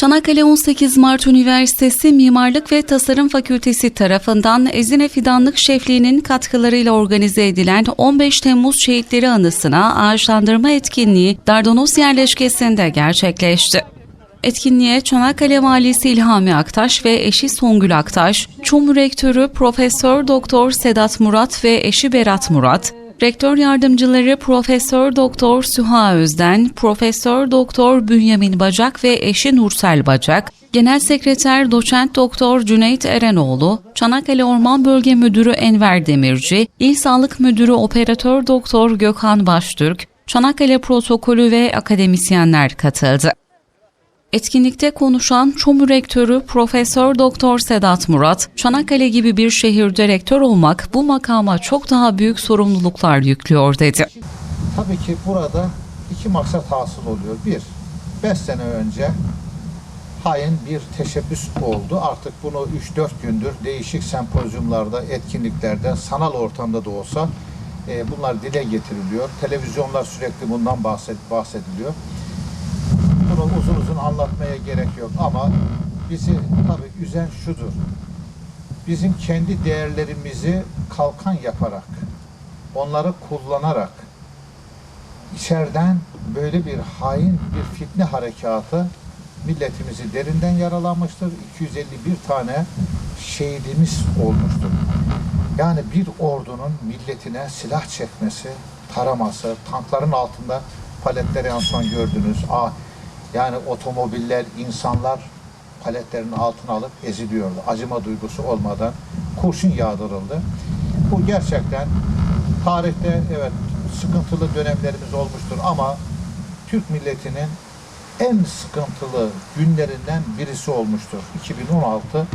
Çanakkale 18 Mart Üniversitesi Mimarlık ve Tasarım Fakültesi tarafından Ezine Fidanlık Şefliği'nin katkılarıyla organize edilen 15 Temmuz Şehitleri Anısına ağaçlandırma etkinliği Dardanos yerleşkesinde gerçekleşti. Etkinliğe Çanakkale Valisi İlhami Aktaş ve eşi Songül Aktaş, Çum Rektörü Profesör Doktor Sedat Murat ve eşi Berat Murat, Rektör yardımcıları Profesör Doktor Süha Özden, Profesör Doktor Bünyamin Bacak ve eşi Nursel Bacak, Genel Sekreter Doçent Doktor Cüneyt Erenoğlu, Çanakkale Orman Bölge Müdürü Enver Demirci, İl Sağlık Müdürü Operatör Doktor Gökhan Baştürk, Çanakkale Protokolü ve akademisyenler katıldı. Etkinlikte konuşan ÇOMU Rektörü Profesör Doktor Sedat Murat, Çanakkale gibi bir şehirde rektör olmak bu makama çok daha büyük sorumluluklar yüklüyor dedi. Tabii ki burada iki maksat hasıl oluyor. Bir, beş sene önce hain bir teşebbüs oldu. Artık bunu 3-4 gündür değişik sempozyumlarda, etkinliklerde, sanal ortamda da olsa e, bunlar dile getiriliyor. Televizyonlar sürekli bundan bahset, bahsediliyor. Bunu uzun uzun anlatmaya gerek yok ama bizi tabii üzen şudur. Bizim kendi değerlerimizi kalkan yaparak, onları kullanarak içeriden böyle bir hain bir fitne harekatı milletimizi derinden yaralanmıştır. 251 tane şehidimiz olmuştur. Yani bir ordunun milletine silah çekmesi, taraması, tankların altında paletleri en son gördünüz. Aa, yani otomobiller, insanlar paletlerin altına alıp eziliyordu. Acıma duygusu olmadan kurşun yağdırıldı. Bu gerçekten tarihte evet sıkıntılı dönemlerimiz olmuştur ama Türk milletinin en sıkıntılı günlerinden birisi olmuştur. 2016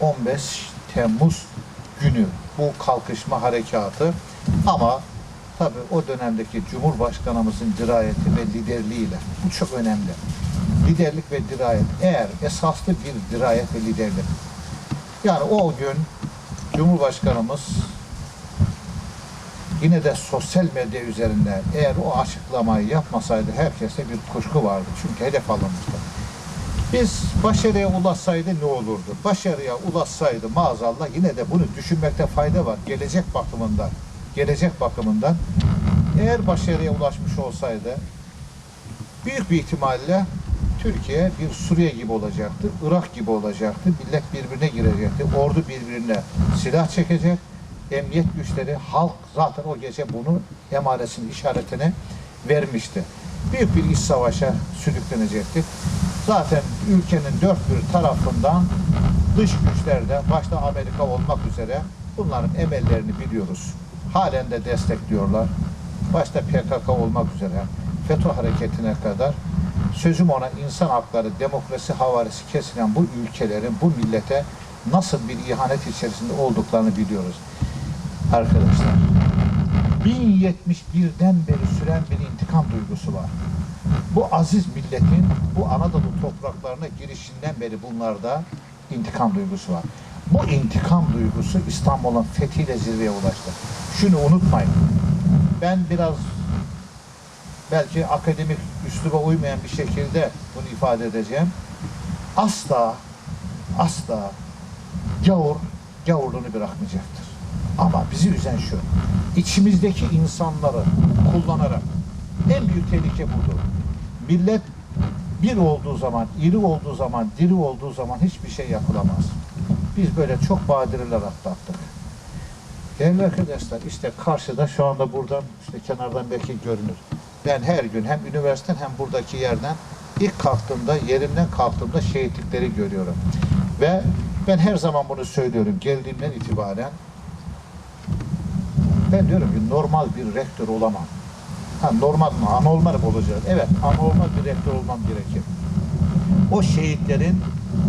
15 Temmuz günü bu kalkışma harekatı ama tabi o dönemdeki Cumhurbaşkanımızın dirayeti ve liderliğiyle bu çok önemli. Liderlik ve dirayet eğer esaslı bir dirayet ve liderlik yani o gün Cumhurbaşkanımız yine de sosyal medya üzerinde eğer o açıklamayı yapmasaydı herkeste bir kuşku vardı. Çünkü hedef alınmıştı. Biz başarıya ulaşsaydı ne olurdu? Başarıya ulaşsaydı maazallah yine de bunu düşünmekte fayda var. Gelecek bakımından. Gelecek bakımından. Eğer başarıya ulaşmış olsaydı büyük bir ihtimalle Türkiye bir Suriye gibi olacaktı, Irak gibi olacaktı, millet birbirine girecekti, ordu birbirine silah çekecek, emniyet güçleri, halk zaten o gece bunu emaresinin işaretini vermişti. Büyük bir iç savaşa sürüklenecektik. Zaten ülkenin dört bir tarafından dış güçlerde, başta Amerika olmak üzere bunların emellerini biliyoruz. Halen de destekliyorlar. Başta PKK olmak üzere FETÖ hareketine kadar sözüm ona insan hakları, demokrasi havarisi kesilen bu ülkelerin, bu millete nasıl bir ihanet içerisinde olduklarını biliyoruz. Arkadaşlar, 1071'den beri süren bir intikam duygusu var. Bu aziz milletin bu Anadolu topraklarına girişinden beri bunlarda intikam duygusu var. Bu intikam duygusu İstanbul'un fethiyle zirveye ulaştı. Şunu unutmayın. Ben biraz belki akademik üsluba uymayan bir şekilde bunu ifade edeceğim. Asla, asla gavur, gavurluğunu bırakmayacaktır. Ama bizi üzen şu, içimizdeki insanları kullanarak en büyük tehlike budur. Millet bir olduğu zaman, iri olduğu zaman, diri olduğu zaman hiçbir şey yapılamaz. Biz böyle çok badireler atlattık. Değerli arkadaşlar işte karşıda şu anda buradan işte kenardan belki görünür. Ben her gün hem üniversiteden hem buradaki yerden ilk kalktığımda yerimden kalktığımda şehitlikleri görüyorum. Ve ben her zaman bunu söylüyorum geldiğimden itibaren ben diyorum ki normal bir rektör olamam. Ha, normal mı? Anormal mı olacağız? Evet, anormal bir rektör olmam gerekir. O şehitlerin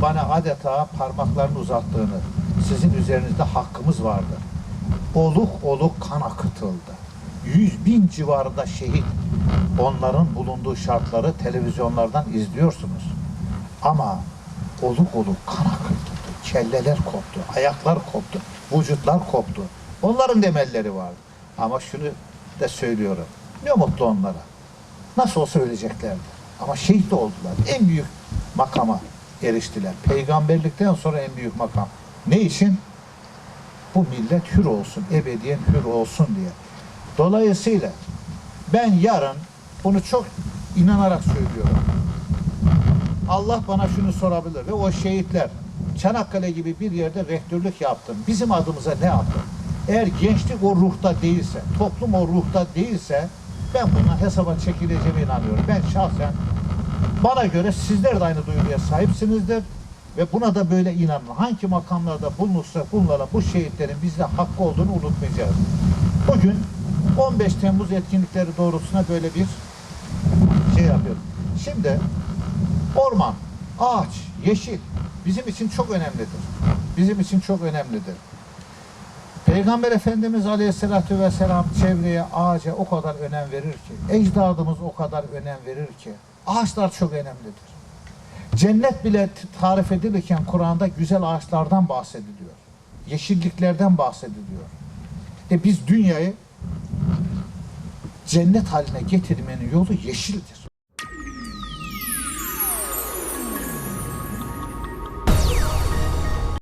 bana adeta parmaklarını uzattığını, sizin üzerinizde hakkımız vardır. Oluk oluk kan akıtıldı. Yüz bin civarında şehit. Onların bulunduğu şartları televizyonlardan izliyorsunuz. Ama oluk oluk kan akıtıldı. Kelleler koptu, ayaklar koptu, vücutlar koptu. Onların demelleri vardı. Ama şunu da söylüyorum. Ne mutlu onlara. Nasıl olsa öleceklerdi. Ama şehit oldular. En büyük makama eriştiler. Peygamberlikten sonra en büyük makam. Ne için? Bu millet hür olsun, ebediyen hür olsun diye. Dolayısıyla ben yarın bunu çok inanarak söylüyorum. Allah bana şunu sorabilir ve o şehitler Çanakkale gibi bir yerde rektörlük yaptın. Bizim adımıza ne yaptın? Eğer gençlik o ruhta değilse, toplum o ruhta değilse ben buna hesaba çekileceğime inanıyorum. Ben şahsen bana göre sizler de aynı duyguya sahipsinizdir ve buna da böyle inanın. Hangi makamlarda bulunursa bunlara bu şehitlerin bizde hakkı olduğunu unutmayacağız. Bugün 15 Temmuz etkinlikleri doğrultusuna böyle bir şey yapıyoruz. Şimdi orman, ağaç, yeşil bizim için çok önemlidir. Bizim için çok önemlidir. Peygamber Efendimiz Aleyhisselatü Vesselam çevreye, ağaca o kadar önem verir ki, ecdadımız o kadar önem verir ki, ağaçlar çok önemlidir. Cennet bile tarif edilirken Kur'an'da güzel ağaçlardan bahsediliyor. Yeşilliklerden bahsediliyor. E biz dünyayı cennet haline getirmenin yolu yeşildir.